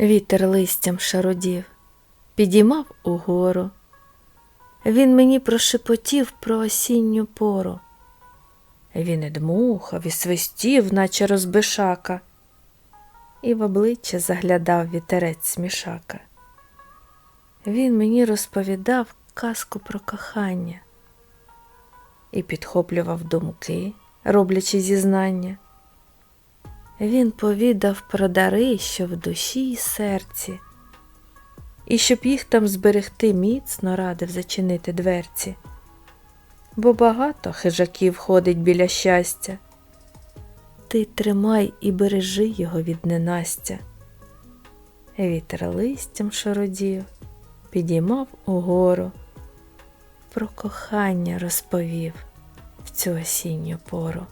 Вітер листям шародів, підіймав угору. Він мені прошепотів про осінню пору. Він і дмухав, і свистів, наче розбишака, і в обличчя заглядав вітерець смішака. Він мені розповідав казку про кохання і підхоплював думки, роблячи зізнання. Він повідав про дари, що в душі і серці, і щоб їх там зберегти міцно радив зачинити дверці, бо багато хижаків ходить біля щастя. Ти тримай і бережи його від ненастя. Вітер листям шародів, підіймав угору, про кохання розповів в цю осінню пору.